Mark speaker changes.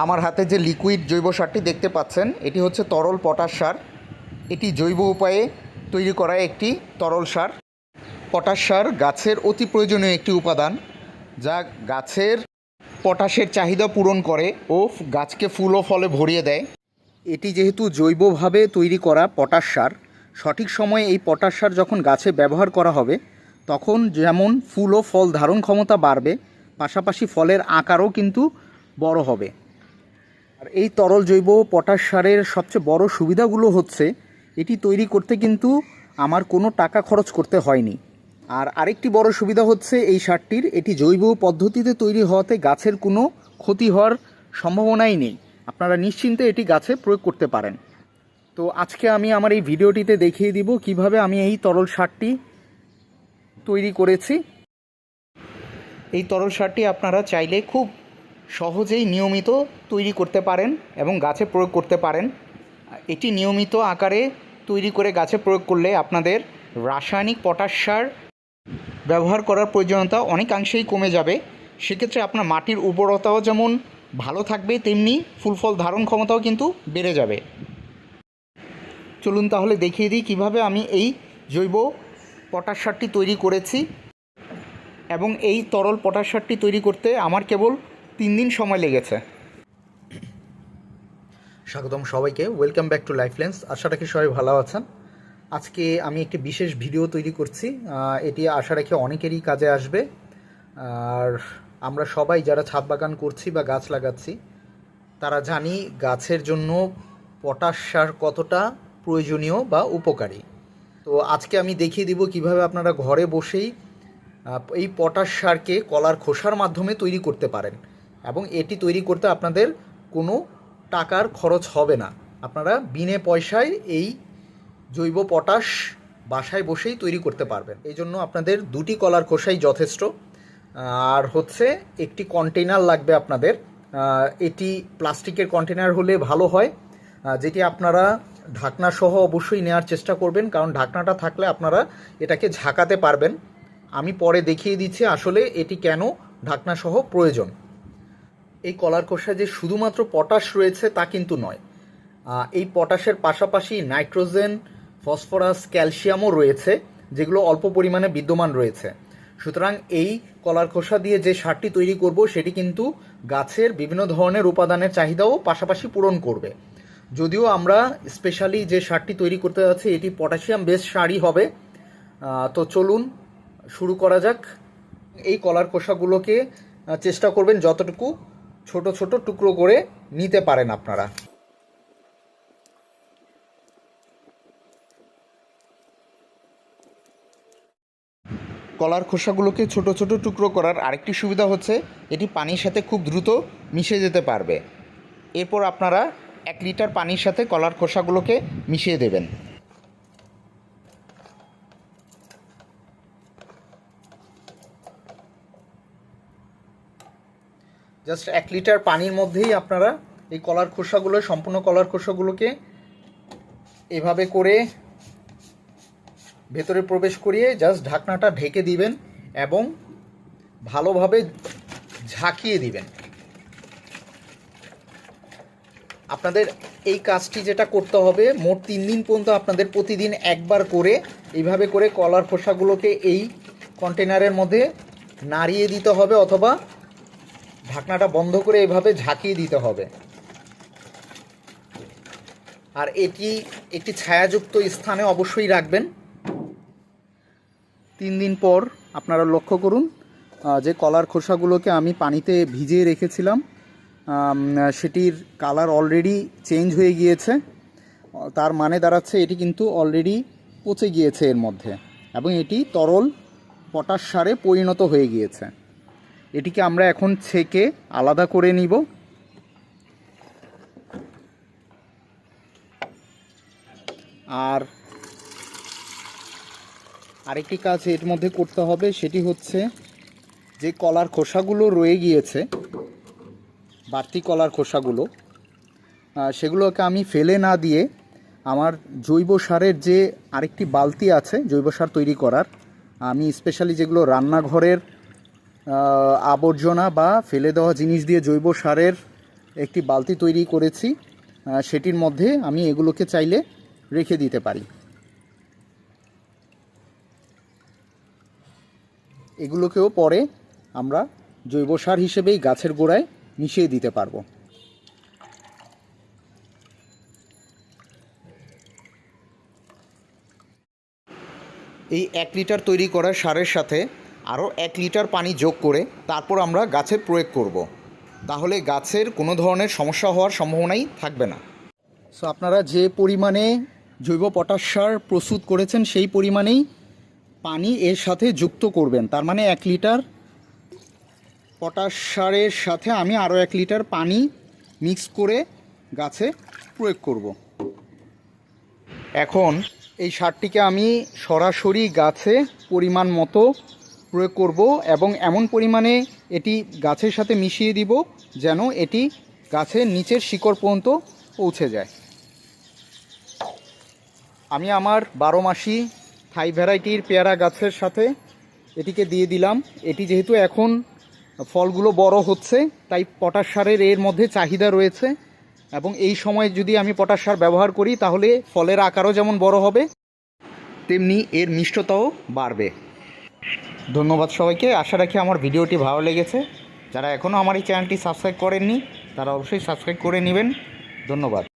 Speaker 1: আমার হাতে যে লিকুইড জৈব সারটি দেখতে পাচ্ছেন, এটি হচ্ছে তরল পটাশ সার। এটি জৈব উপায়ে তৈরি করা একটি তরল সার। পটাশ সার গাছের অতি প্রয়োজনীয় একটি উপাদান, যা গাছের পটাশের চাহিদা পূরণ করে ও গাছকে ফুল ও ফলে ভরিয়ে দেয়। এটি যেহেতু জৈবভাবে তৈরি করা পটাশ সার, সঠিক সময়ে এই পটাশ সার যখন গাছে ব্যবহার করা হবে, তখন যেমন ফুল ও ফল ধারণ ক্ষমতা বাড়বে, পাশাপাশি ফলের আকারও কিন্তু বড় হবে। আর এই তরল জৈব পটাশ সারের সবচেয়ে বড় সুবিধাগুলো হচ্ছে, এটি তৈরি করতে কিন্তু আমার কোনো টাকা খরচ করতে হয়নি। আর আরেকটি বড় সুবিধা হচ্ছে এই সারটির, এটি জৈব পদ্ধতিতে তৈরি হওয়াতে গাছের কোনো ক্ষতি হওয়ার সম্ভাবনাই নেই। আপনারা নিশ্চিন্তে এটি গাছে প্রয়োগ করতে পারেন। তো আজকে আমি আমার এই ভিডিওটিতে দেখিয়ে দিব কীভাবে আমি এই তরল সারটি তৈরি করেছি। এই তরল সারটি আপনারা চাইলে খুব সহজেই নিয়মিত তৈরি করতে পারেন এবং গাছে প্রয়োগ করতে পারেন। এটি নিয়মিত আকারে তৈরি করে গাছে প্রয়োগ করলে আপনাদের রাসায়নিক পটাশ সার ব্যবহার করার প্রয়োজনীয়তা অনেকাংশেই কমে যাবে। সেক্ষেত্রে আপনার মাটির উর্বরতাও যেমন ভালো থাকবে, তেমনি ফুল ফল ধারণ ক্ষমতাও কিন্তু বেড়ে যাবে। চলুন তাহলে দেখিয়ে দিই কীভাবে আমি এই জৈব পটাশ সারটি তৈরি করেছি। এবং এই তরল পটাশ সারটি তৈরি করতে আমার কেবল তিন দিন সময় লেগেছে। স্বাগতম সবাইকে। Welcome back to life lens আশা রাখি সবাই ভালো আছেন। আজকে আমি একটি বিশেষ ভিডিও তৈরি করছি। এটি আশা রাখি অনেকেরই কাজে আসবে। আর আমরা সবাই যারা ছাদ বাগান করছি বা গাছ লাগাচ্ছি, তারা জানি গাছের জন্য পটাশ সার কতটা প্রয়োজনীয় বা উপকারী। তো আজকে আমি দেখিয়ে দিব কীভাবে আপনারা ঘরে বসেই এই পটাশ সারকে কলার খোসার মাধ্যমে তৈরি করতে পারেন। এবং এটি তৈরি করতে আপনাদের কোনো টাকার খরচ হবে না। আপনারা বিনে পয়সায় এই জৈব পটাশ বাসায় বসেই তৈরি করতে পারবেন। এই জন্য আপনাদের দুটি কলার খোসাই যথেষ্ট। আর হচ্ছে একটি কন্টেনার লাগবে আপনাদের। এটি প্লাস্টিকের কন্টেনার হলে ভালো হয়। যেটি আপনারা ঢাকনা সহ অবশ্যই নেওয়ার চেষ্টা করবেন, কারণ ঢাকনাটা থাকলে আপনারা এটাকে ঝাঁকাতে পারবেন। আমি পরে দেখিয়ে দিচ্ছি আসলে এটি কেন ঢাকনা সহ প্রয়োজন। এই কলার খোসায় যে শুধুমাত্র পটাশ রয়েছে তা কিন্তু নয়। এই পটাশের পাশাপাশি নাইট্রোজেন, ফসফরাস, ক্যালসিয়ামও রয়েছে, যেগুলো অল্প পরিমাণে বিদ্যমান রয়েছে। সুতরাং এই কলার খোসা দিয়ে যে সারটি তৈরি করব, সেটি কিন্তু গাছের বিভিন্ন ধরনের উপাদানের চাহিদাও পাশাপাশি পূরণ করবে। যদিও আমরা স্পেশালি যে সারটি তৈরি করতে যাচ্ছি, এটি পটাশিয়াম বেস সারই হবে। তো চলুন শুরু করা যাক। এই কলার খোসাগুলোকে চেষ্টা করবেন যতটুকু ছোট ছোট টুকরো করে নিতে পারেন আপনারা। কলার খোসাগুলোকে ছোট ছোট টুকরো করার আরেকটি সুবিধা হচ্ছে, এটি পানির সাথে খুব দ্রুত মিশে যেতে পারবে। এরপর আপনারা এক লিটার পানির সাথে কলার খোসাগুলোকে মিশিয়ে দেবেন। জাস্ট এক লিটার পানির মধ্যেই আপনারা এই কলার খোসাগুলো, সম্পূর্ণ কলার খোসাগুলোকে এভাবে করে ভেতরে প্রবেশ করিয়ে জাস্ট ঢাকনাটা ঢেকে দিবেন এবং ভালোভাবে ঝাঁকিয়ে দিবেন। আপনাদের এই কাজটি যেটা করতে হবে, মোট তিন দিন পর্যন্ত আপনাদের প্রতিদিন একবার করে এইভাবে করে কলার খোসাগুলোকে এই কন্টেনারের মধ্যে নাড়িয়ে দিতে হবে অথবা ঢাকনাটা বন্ধ করে এভাবে ঝাঁকিয়ে দিতে হবে। আর এটি একটি ছায়াযুক্ত স্থানে অবশ্যই রাখবেন। তিন দিন পর আপনারা লক্ষ্য করুন যে কলার খোসাগুলোকে আমি পানিতে ভিজিয়ে রেখেছিলাম সেটির কালার অলরেডি চেঞ্জ হয়ে গিয়েছে। তার মানে দাঁড়াচ্ছে এটি কিন্তু অলরেডি পচে গিয়েছে এর মধ্যে এবং এটি তরল পটাশ সারে পরিণত হয়ে গিয়েছে। এটিকে আমরা এখন ছেঁকে আলাদা করে নিব। আর আরেকটি কাজ এর মধ্যে করতে হবে, সেটি হচ্ছে যে কলার খোসাগুলো রয়ে গিয়েছে, বাড়তি কলার খোসাগুলো সেগুলোকে আমি ফেলে না দিয়ে আমার জৈব সারের যে আরেকটি বালতি আছে, জৈব সার তৈরি করার, আমি স্পেশালি যেগুলো রান্নাঘরের আবর্জনা বা ফেলে দেওয়া জিনিস দিয়ে জৈব সারের একটি বালতি তৈরি করেছি। সেটির মধ্যে আমি এগুলোকে চাইলে রেখে দিতে পারি। এগুলোকেও পরে আমরা জৈব সার হিসেবেই গাছের গোড়ায় মিশিয়ে দিতে পারব। এই এক লিটার তৈরি করা সারের সাথে আরও এক লিটার পানি যোগ করে তারপর আমরা গাছে প্রয়োগ করব। তাহলে গাছের কোনো ধরনের সমস্যা হওয়ার সম্ভাবনাই থাকবে না। সো আপনারা যে পরিমাণে জৈব পটাশ সার প্রস্তুত করেছেন, সেই পরিমাণেই পানি এর সাথে যুক্ত করবেন। তার মানে এক লিটার পটাশ সারের সাথে আমি আরও এক লিটার পানি মিক্স করে গাছে প্রয়োগ করব। এখন এই সারটিকে আমি সরাসরি গাছে পরিমাণ মতো প্রয়োগ করব এবং এমন পরিমাণে এটি গাছের সাথে মিশিয়ে দিব যেন এটি গাছের নিচের শিকড় পর্যন্ত পৌঁছে যায়। আমি আমার বারো মাসি থাই ভ্যারাইটির পেয়ারা গাছের সাথে এটিকে দিয়ে দিলাম। এটি যেহেতু এখন ফলগুলো বড় হচ্ছে, তাই পটাশ সারের এর মধ্যে চাহিদা রয়েছে এবং এই সময় যদি আমি পটাশ সার ব্যবহার করি, তাহলে ফলের আকারও যেমন বড় হবে, তেমনি এর মিষ্টতাও বাড়বে। ধন্যবাদ সবাইকে। আশা রাখি আমার ভিডিওটি ভালো লেগেছে। যারা এখনও আমার এই চ্যানেলটি সাবস্ক্রাইব করেননি, তারা অবশ্যই সাবস্ক্রাইব করে নেবেন। ধন্যবাদ।